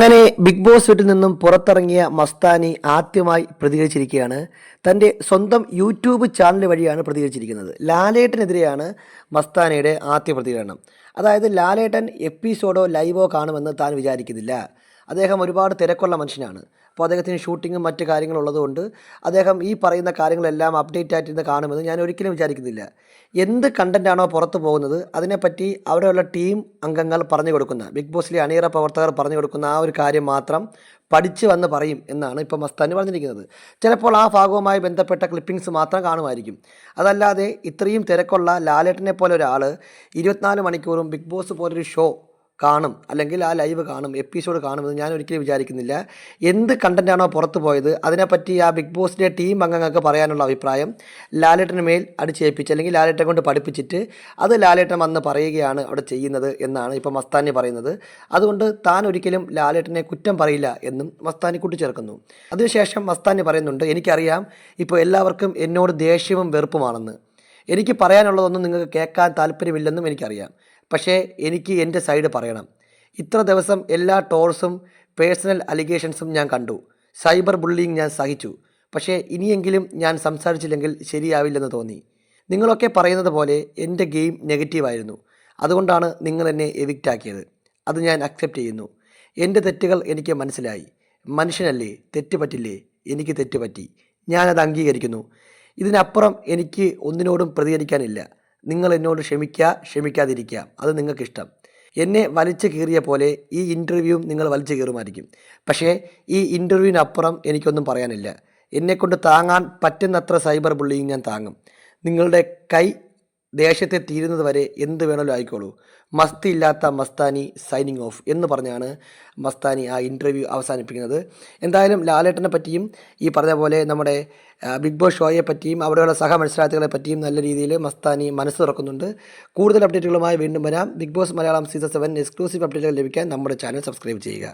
അങ്ങനെ big boss വീട്ടിൽ നിന്നും പുറത്തിറങ്ങിയ മസ്താനി ആദ്യമായി പ്രതികരിച്ചിരിക്കുകയാണ്. തന്റെ സ്വന്തം യൂട്യൂബ് ചാനൽ വഴിയാണ് പ്രതികരിച്ചിരിക്കുന്നത്. ലാലേട്ടനെതിരെയാണ് മസ്താനിയുടെ ആദ്യ പ്രതികരണം. അതായത് ലാലേട്ടൻ എപ്പിസോഡോ ലൈവോ കാണുമെന്ന് താൻ വിചാരിക്കുന്നില്ല. അദ്ദേഹം ഒരുപാട് തിരക്കുള്ള മനുഷ്യനാണ്. അപ്പോൾ അദ്ദേഹത്തിന് ഷൂട്ടിങ്ങും മറ്റു കാര്യങ്ങളും ഉള്ളതുകൊണ്ട് അദ്ദേഹം ഈ പറയുന്ന കാര്യങ്ങളെല്ലാം അപ്ഡേറ്റ് ആയിട്ടിരുന്ന് കാണുമെന്ന് ഞാൻ ഒരിക്കലും വിചാരിക്കുന്നില്ല. എന്ത് കണ്ടന്റാണോ പുറത്തു പോകുന്നത് അതിനെപ്പറ്റി അവിടെയുള്ള ടീം അംഗങ്ങൾ പറഞ്ഞു കൊടുക്കുന്ന ബിഗ് ബോസിലെ അണിയറ പ്രവർത്തകർ പറഞ്ഞു കൊടുക്കുന്ന ആ ഒരു കാര്യം മാത്രം പഠിച്ചു വന്ന് പറയും എന്നാണ് ഇപ്പോൾ മസ്താനി പറഞ്ഞിരിക്കുന്നത്. ചിലപ്പോൾ ആ ഭാഗവുമായി ബന്ധപ്പെട്ട ക്ലിപ്പിംഗ്സ് മാത്രം കാണുമായിരിക്കും. അതല്ലാതെ ഇത്രയും തിരക്കുള്ള ലാലേട്ടനെ പോലെ ഒരാൾ ഇരുപത്തിനാല് മണിക്കൂറും ബിഗ് ബോസ് പോലൊരു ഷോ കാണും. അല്ലെങ്കിൽ ആ ലൈവ് കാണും. എപ്പിസോഡ് കാണുമെന്ന് ഞാൻ ഒരിക്കലും വിചാരിക്കുന്നില്ല. എന്ത് കണ്ടന്റാണോ പുറത്തു പോയത് അതിനെപ്പറ്റി ആ ബിഗ് ബോസിന്റെ ടീം അംഗങ്ങൾക്ക് പറയാനുള്ള അഭിപ്രായം ലാലേട്ടന് മേൽ അടിച്ചേൽപ്പിച്ച് അല്ലെങ്കിൽ ലാലേട്ടനെ കൊണ്ട് പഠിപ്പിച്ചിട്ട് അത് ലാലേട്ടൻ വന്ന് പറയുകയാണ് അവിടെ ചെയ്യുന്നത് എന്നാണ് ഇപ്പോൾ മസ്താനി പറയുന്നത്. അതുകൊണ്ട് താൻ ഒരിക്കലും ലാലേട്ടനെ കുറ്റം പറയില്ല എന്നും മസ്താനി കൂട്ടിച്ചേർക്കുന്നു. അതിനുശേഷം മസ്താനി പറയുന്നുണ്ട് എനിക്കറിയാം ഇപ്പോൾ എല്ലാവർക്കും എന്നോട് ദേഷ്യവും വെറുപ്പുമാണെന്ന്. എനിക്ക് പറയാനുള്ളതൊന്നും നിങ്ങൾക്ക് കേൾക്കാൻ താല്പര്യമില്ലെന്നും എനിക്കറിയാം. പക്ഷേ എനിക്ക് എന്റെ സൈഡ് പറയണം. ഇത്ര ദിവസം എല്ലാ ടോൾസും പേഴ്സണൽ അലിഗേഷൻസും ഞാൻ കണ്ടു. സൈബർ ബുള്ളിങ് ഞാൻ സഹിച്ചു. പക്ഷേ ഇനിയെങ്കിലും ഞാൻ സംസാരിച്ചില്ലെങ്കിൽ ശരിയാവില്ലെന്ന് തോന്നി. നിങ്ങളൊക്കെ പറയുന്നത് പോലെ എന്റെ ഗെയിം നെഗറ്റീവായിരുന്നു അതുകൊണ്ടാണ് നിങ്ങൾ എന്നെ എവിക്റ്റാക്കിയത് അത് ഞാൻ അക്സെപ്റ്റ് ചെയ്യുന്നു. എന്റെ തെറ്റുകൾ എനിക്ക് മനസ്സിലായി. മനുഷ്യനല്ലേ? തെറ്റ് പറ്റില്ലേ? എനിക്ക് തെറ്റ് പറ്റി. ഞാനത് അംഗീകരിക്കുന്നു. ഇതിനപ്പുറം എനിക്ക് ഒന്നിനോടും പ്രതികരിക്കാനില്ല. നിങ്ങൾ എന്നോട് ക്ഷമിക്കുക ക്ഷമിക്കാതിരിക്കുക അത് നിങ്ങൾക്കിഷ്ടം. എന്നെ വലിച്ചു കീറിയ പോലെ ഈ ഇന്റർവ്യൂവും നിങ്ങൾ വലിച്ചു കീറുമായിരിക്കും. പക്ഷേ ഈ ഇന്റർവ്യൂവിനപ്പുറം എനിക്കൊന്നും പറയാനില്ല. എന്നെക്കൊണ്ട് താങ്ങാൻ പറ്റുന്നത്ര സൈബർ ബുള്ളിങ് ഞാൻ താങ്ങും. നിങ്ങളുടെ കൈ ദേശത്തെ തീരുന്നത് വരെ എന്ത് വേണമല്ലോ ആയിക്കോളൂ. മസ്തി ഇല്ലാത്ത മസ്താനി സൈനിങ് ഓഫ് എന്ന് പറഞ്ഞാണ് മസ്താനി ആ ഇന്റർവ്യൂ അവസാനിപ്പിക്കുന്നത്. എന്തായാലും ലാലേട്ടനെ പറ്റിയും ഈ പറഞ്ഞ പോലെ നമ്മുടെ ബിഗ് ബോസ് ഷോയെ പറ്റിയും അവിടെയുള്ള സഹ മത്സരാർത്ഥികളെ പറ്റിയും നല്ല രീതിയിൽ മസ്താനി മനസ്സ് തുറക്കുന്നുണ്ട്. കൂടുതൽ അപ്ഡേറ്റുകളുമായി വീണ്ടും വരാം. Bigg Boss Malayalam season seven exclusive അപ്ഡേറ്റുകൾ ലഭിക്കാൻ നമ്മുടെ ചാനൽ സബ്സ്ക്രൈബ് ചെയ്യുക.